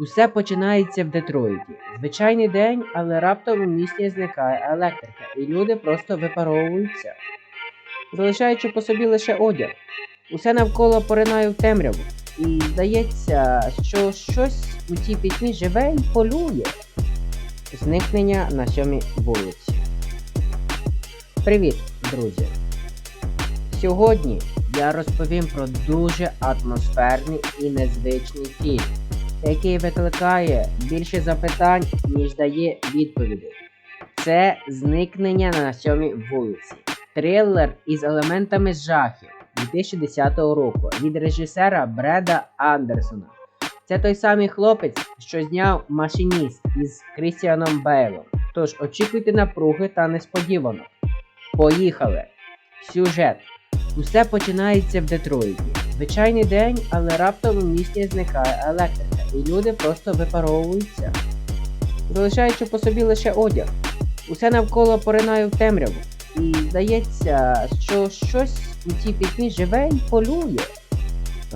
Усе починається в Детройті. Звичайний день, але раптом у місті зникає електрика, і люди просто випаровуються, залишаючи по собі лише одяг. Усе навколо поринає в темряву, і здається, що щось у цій пітьмі живе і полює. Зникнення на сьомій вулиці. Привіт, друзі! Сьогодні я розповім про дуже атмосферний і незвичний фільм, який викликає більше запитань, ніж дає відповідей. Це зникнення на сьомій вулиці. Трилер із елементами жахів 2010 року від режисера Бреда Андерсона. Це той самий хлопець, що зняв машиніст із Крістіаном Бейлом. Тож очікуйте напруги та несподіванок. Поїхали! Сюжет. Усе починається в Детройті. Звичайний день, але раптом у місті зникає електрика, і люди просто випаровуються, залишаючи по собі лише одяг. Усе навколо поринає в темряву, і здається, що щось у цій пітьмі живе і полює.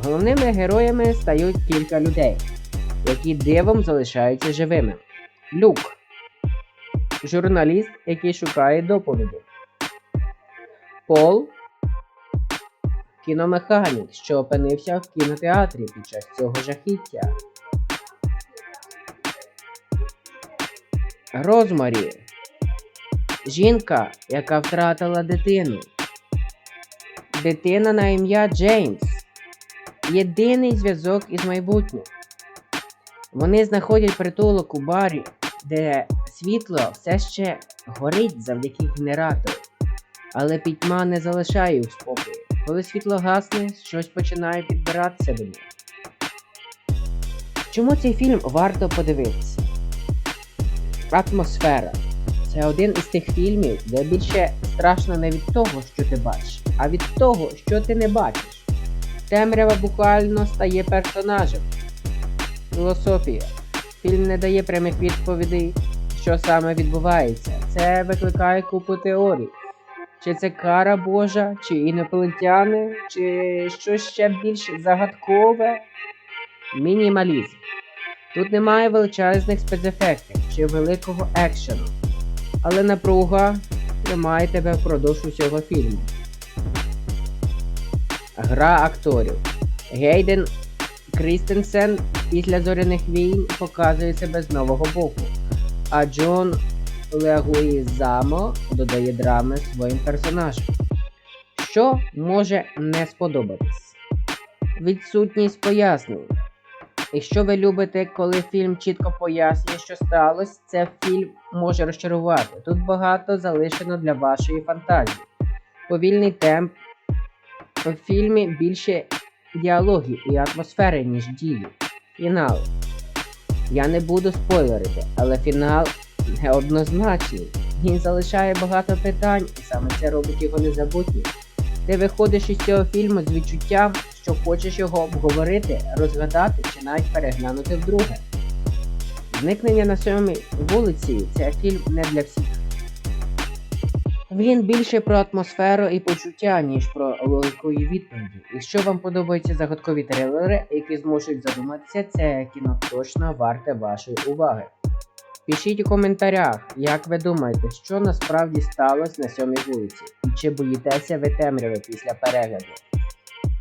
Головними героями стають кілька людей, які дивом залишаються живими. Люк журналіст, який шукає доповіді. Пол кіномеханік, що опинився в кінотеатрі під час цього жахіття. Розмарі жінка, яка втратила дитину. Дитина на ім'я Джеймс. Єдиний зв'язок із майбутнім. Вони знаходять притулок у барі, де світло все ще горить завдяки генератору. Але пітьма не залишає у спокою. Коли світло гасне, щось починає підбиратися до нього. Чому цей фільм варто подивитися? Атмосфера. Це один із тих фільмів, де більше страшно не від того, що ти бачиш, а від того, що ти не бачиш. Темрява буквально стає персонажем. Філософія. Фільм не дає прямих відповідей, що саме відбувається. Це викликає купу теорій. Чи це кара Божа, чи інопланетяни, чи щось ще більш загадкове? Мінімалізм. Тут немає величезних спецефектів чи великого екшену, але напруга тримає тебе впродовж усього фільму. Гра акторів. Гейден Крістенсен після зоряних війн показує себе з нового боку, а Джон Легуїзамо додає драми своїм персонажам. Що може не сподобатись? Відсутність пояснень. Якщо ви любите, коли фільм чітко пояснює, що сталося, це фільм може розчарувати. Тут багато залишено для вашої фантазії. Повільний темп. У фільмі більше діалогів і атмосфери, ніж дії. Фінал. Я не буду спойлерити, але фінал неоднозначний. Він залишає багато питань, і саме це робить його незабутнім. Ти виходиш із цього фільму з відчуттям, що хочеш його обговорити, розгадати чи навіть переглянути вдруге. Зникнення на сьомій вулиці це фільм не для всіх. Він більше про атмосферу і почуття, ніж про логіку і відповіді. Якщо вам подобаються загадкові трилери, які змушують задуматися, це кіно точно варте вашої уваги. Пишіть у коментарях, як ви думаєте, що насправді сталося на сьомій вулиці, і чи боїтеся ви темряви після перегляду.